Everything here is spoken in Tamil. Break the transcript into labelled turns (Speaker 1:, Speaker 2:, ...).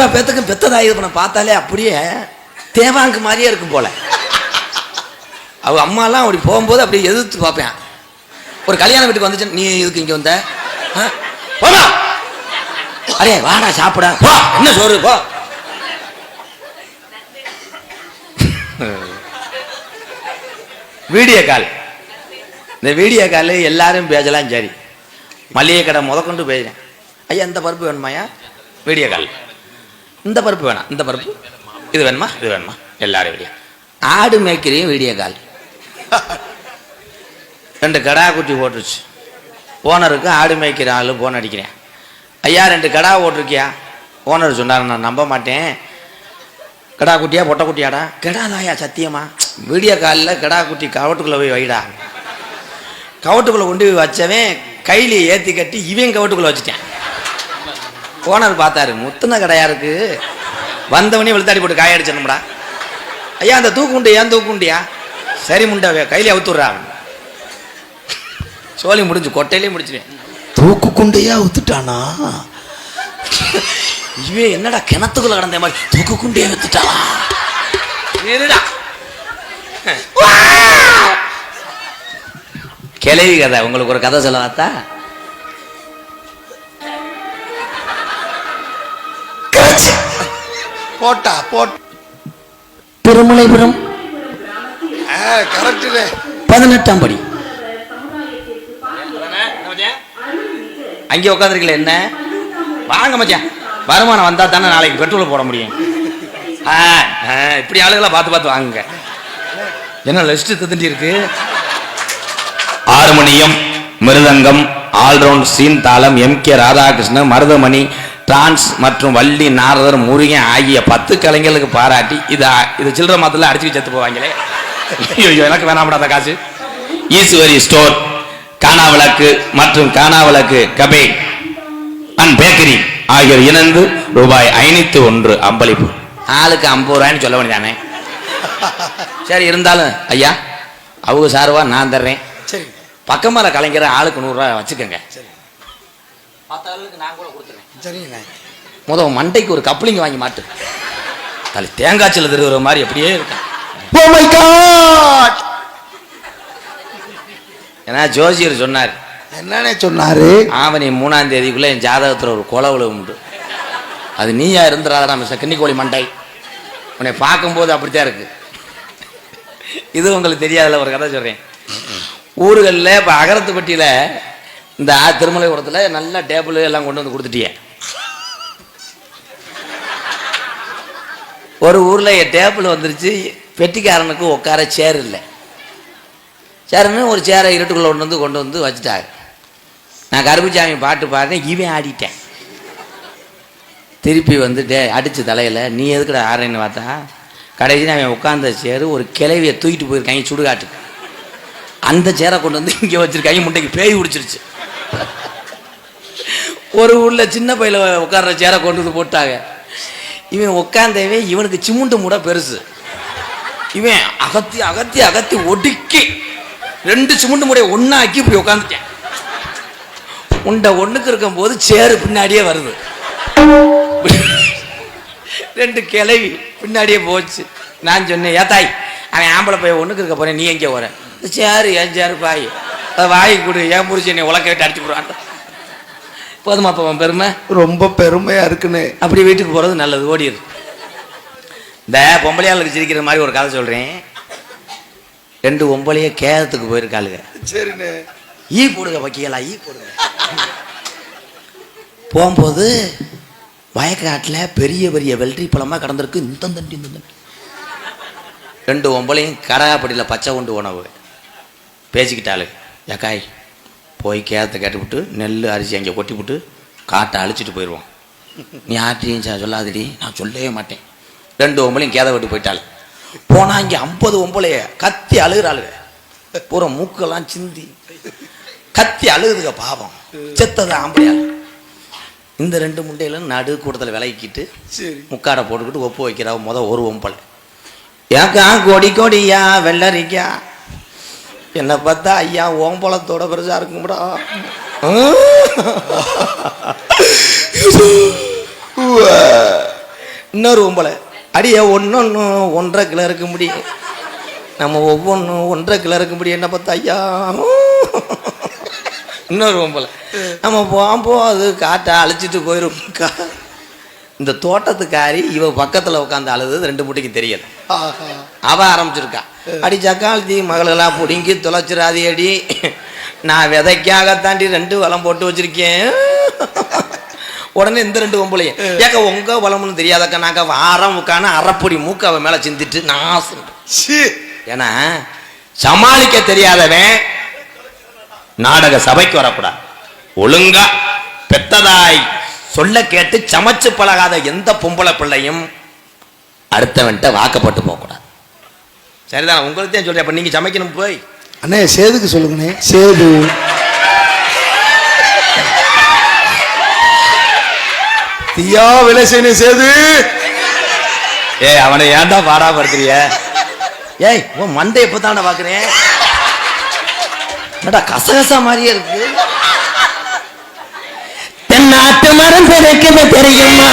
Speaker 1: பூரா பேத்துக்கும் பெத்த பண்ண பார்த்தாலே அப்படியே தேவாங்கு மாதிரியே இருக்கும் போல. அவ அம்மாலாம் அப்படி போகும்போது அப்படியே எதிர்த்து பார்ப்பேன். ஒரு கல்யாண வீட்டுக்கு வந்துச்சு நீ இதுக்கு இங்க வந்த? ஆ? போடா அரே வாடா சாப்பிட. போ என்ன சோறு போ. Video call. இந்த வீடியோ கால் எல்லாரும் பேசலாம் சரி. மளிகை கடை முதற்கொண்டு பேசுகிறேன் ஐயா எந்த பருப்பு வேணுமாயா வீடியோ கால். இந்த பருப்பு வேணாம் இந்த பருப்பு. இது வேணுமா இது வேணுமா? எல்லாரும் வீடியோ ஆடு மேய்க்கிறையும் வீடியோ கால். ரெண்டு கடா குட்டி போட்டுருச்சு. ஓனருக்கு ஆடு மேய்க்கிற ஆள் போன் அடிக்கிறேன். ஐயா ரெண்டு கடா ஓட்டிருக்கியா ஓனர் சொன்னார் நான் நம்ப மாட்டேன். கடா குட்டியா பொட்டை குட்டியாடா? கெடாதாயா சத்தியமா? வீடியோ காலில் கடா குட்டி கவட்டுக்குள்ளே போய் வைடா. கவட்டுக்குள்ளே கொண்டு போய் வச்சவன் கையிலே ஏற்றி கட்டி இவன் கவட்டுக்குள்ளே வச்சுட்டேன். ஓனர் பார்த்தாரு முத்துன கடையா இருக்கு? வந்தவனே வெளுத்தாடி போட்டு காய அடிச்சணும்டா ஐயா அந்த தூக்குண்டு ஏன் தூக்குண்டியா சரி முண்டாவே கையில அவுத்துடுறா சோழி முடிஞ்சு கொட்டையிலே முடிச்சிருவேன்
Speaker 2: தூக்கு குண்டையா ஊத்துட்டானா
Speaker 1: இவன் என்னடா கிணத்துக்குள்ள கடந்த மாதிரி தூக்கு குண்டையா வித்துட்டாளா இருடா கிளவி கதை உங்களுக்கு ஒரு கதை சொல்ல
Speaker 2: பார்த்தா போட்டா போட்
Speaker 1: திருமலைபுரம் பதினெட்டாம் படி. அங்கே உட்காந்துருக்கல என்ன? வாங்க மச்சான். வருமானம் வந்தா தானே நாளைக்கு பெட்ரோல் போட முடியும். ஆ, ஆ, இப்படி ஆளுகளை பார்த்து பார்த்து வாங்குங்க. என்ன லிஸ்ட் தந்துட்டு இருக்கு? ஆறுமணியம் மிருதங்கம் ஆல்ரவுண்ட் சீன் தாளம் எம் கே ராதாகிருஷ்ணன் மருதமணி டிரான்ஸ் மற்றும் வள்ளி நாரதர் முருகன் ஆகிய பத்து கலைஞர்களுக்கு பாராட்டி இது இது சில்லற மாத்துல அடிச்சு செத்து போவாங்களே. ஐயோ எனக்கு வேணாம்டா அந்த காசு. ஈஸ்வரி ஸ்டோர் கானா விளக்கு மற்றும் கானா விளக்கு கபே அண்ட் பேக்கரி ஆகியோர் இணைந்து ரூபாய் ஐநூத்தி ஒன்று அம்பளிப்பு. ஆளுக்கு ஐம்பது ரூபாய்ன்னு சொல்ல வேண்டியதானே? சரி இருந்தாலும் ஐயா அவங்க சார்பா நான் தர்றேன்.
Speaker 2: சரி.
Speaker 1: பக்கமால கலைஞர் ஆளுக்கு நூறுரூவா வச்சுக்கோங்க. மற்ற ஆளுக்கு நான் கூட கொடுத்துறேன்
Speaker 2: சரிங்கண்ணே
Speaker 1: முத மண்டைக்கு ஒரு கப்ளிங் வாங்கி மாட்டு. தலை தேங்காய்ச்சல் திருவுற மாதிரி அப்படியே இருக்கும்
Speaker 2: காட்
Speaker 1: ஏன்னா ஜோசியர் சொன்னார்.
Speaker 2: என்னண்ணே சொன்னாரு?
Speaker 1: ஆவணி மூணாம் தேதிக்குள்ள என் ஜாதகத்தில் ஒரு குலவுல உண்டு. அது நீயா இருந்துடாதடா மிஸ்டர் கிண்ணிக்கோழி மண்டை. உன்னை பார்க்கும்போது அப்படித்தான் இருக்கு. இது உங்களுக்கு தெரியாதுல ஒரு கதை சொல்றேன். ஊர்களில் இப்போ அகரத்துப்பட்டியில் இந்த திருமலைபுரத்தில் நல்ல டேபிள் எல்லாம் கொண்டு வந்து கொடுத்துட்டியே. ஒரு ஊரில் என் டேபிள் வந்துருச்சு பெட்டிக்காரனுக்கு உட்கார சேர் இல்லை. சேருன்னு ஒரு சேரை இருட்டுக்குள்ளே கொண்டு வந்து கொண்டு வந்து வச்சுட்டாங்க நான் கருப்புச்சாமி பாட்டு பாடுறேன் இவன் ஆடிட்டேன். திருப்பி வந்துட்டு அடித்து தலையில் நீ எதுக்குடா ஆடுறேன்னு பார்த்தா கடைசியில் அவன் உட்காந்த சேரு ஒரு கிளவியை தூக்கிட்டு போயிருக்காங்க சுடுகாட்டுக்கு. அந்த சேரை கொண்டு வந்து இங்கே வச்சுருக்காங்க முட்டைக்கு பேய் பிடிச்சிருச்சு ஒரு ஊரில் சின்ன பையில் உட்கார்ற சேரை கொண்டு வந்து போட்டாங்க. இவன் உட்காந்தவே இவனுக்கு சிமுண்டு மூட பெருசு. இவன் அகத்தி அகத்தி அகத்தி ஒடுக்கி ரெண்டு சிமுண்டு மூடைய ஒன்னாக்கி இப்படி உட்காந்துட்டேன் உண்டை ஒண்ணுக்கு இருக்கும்போது சேரு பின்னாடியே வருது. ரெண்டு கிளவி பின்னாடியே போச்சு. நான் சொன்னேன் ஏத்தாய் அவன் ஆம்பளை பையன் ஒண்ணுக்கு இருக்க போறேன் நீ எங்கே போகிறேன் சேரு ஏன் சேரு பாய். அதை வாய் கொடு ஏன் முடிச்சு என்னை உலக்க விட்டு அடிச்சு போடுவான் போதுமா அப்போ உன் பெருமை?
Speaker 2: ரொம்ப பெருமையா இருக்குண்ணே
Speaker 1: அப்படி வீட்டுக்கு போறது நல்லது ஓடிடு. இந்த பொம்பளையாளுக்கு சிரிக்கிற மாதிரி ஒரு கதை சொல்றேன். ரெண்டு பொம்பளைய கேதத்துக்கு போயிருக்காளுங்க
Speaker 2: சரிண்ணே.
Speaker 1: ஈ போடுங்க வக்கீலா ஈ போடுங்க. போகும்போது வயக்காட்டில் பெரிய பெரிய வெள்ளரி பழமாக கடந்திருக்கு. இந்த தண்டி இந்த தண்டி ரெண்டு ஒம்பளையும் கரகாப்பட்டியில் பச்சை கொண்டு உணவு பேசிக்கிட்டாளு ஏக்காய் போய் கேத்தை கேட்டுவிட்டு நெல் அரிசி அங்கே கொட்டிவிட்டு காட்டை அழிச்சிட்டு போயிடுவோம் நீ ஆற்றியும் சொல்லாதடி நான் சொல்லவே மாட்டேன். ரெண்டு ஒம்பளையும் கேதை விட்டு போயிட்டாள். போனால் இங்கே ஐம்பது ஒம்பளைய கத்தி அழுகிறாளுங்க பூரா மூக்கெல்லாம் சிந்தி. கத்தி அழுகுதுங்க பாவம். செத்தது ஆம்பளையாள். இந்த ரெண்டு முண்டையிலும் நடு கூட்டத்தில் விலகிக்கிட்டு முக்காடை போட்டுக்கிட்டு ஒப்பு வைக்கிறா முத ஒரு ஒம்பளை ஏக்கா கொடி கொடியா வெள்ளரிக்கா. என்னை பார்த்தா ஐயா ஓம்பளத்தோட பெருசாக இருக்கும்டா இன்னொரு ஓம்பளை அடியே ஒன்னொன்னு ஒன்றரை கிலோ இருக்க முடியும். நம்ம ஒவ்வொன்றும் ஒன்றரை கிலோ இருக்க முடியும் என்ன பார்த்தா ஐயா. இன்னொரு ஓம்பளை நம்ம போகும்போது அது காட்டை அழிச்சிட்டு போயிருக்கா இந்த தோட்டத்துக்காரி இவ பக்கத்தில் உட்காந்து அழுது ரெண்டு முட்டைக்கு தெரியல. அவ ஆரம்பிச்சிருக்கா. அடி சக்காலத்தி மகளெல்லாம் பிடுங்கி தொலைச்சிடாதே அடி. நான் விதைக்காக தாண்டி ரெண்டு வளம் போட்டு வச்சிருக்கேன். உடனே இந்த ரெண்டு பொம்பளையும். ஏக்க உங்க வளம்னு தெரியாதக்கா நாங்க வாரம் உட்காந்து அரைப்பொடி மூக்கு அவன் மேல சிந்திட்டு
Speaker 2: சீ.
Speaker 1: ஏன்னா சமாளிக்க தெரியாதவன் நாடக சபைக்கு வரக்கூடாது. ஒழுங்கா பெத்ததாய் சொல்ல கேட்டு சமைச்சு பழகாத எந்த பொம்பளை பிள்ளையும் அடுத்தவன்ட்ட வாக்கப்பட்டு போகக்கூடாது. சரிதான்? உங்களுக்கு தான் சொல்றேன். அப்ப நீங்க சமைக்கணும் போய்.
Speaker 2: அண்ணே சேதுக்கு சொல்லுங்கண்ணே. சேது. தீயா விலை செய்யணும் சேது.
Speaker 1: ஏய் அவனை ஏன்டா பாடாப்படுத்துறிய ஏய் உன் மண்டை எப்பதான்டா பாக்குறேன்? என்னடா கசகசா மாதிரியே இருக்கு. தென்னாட்டு மரம் தெரிக்குது தெரியுமா?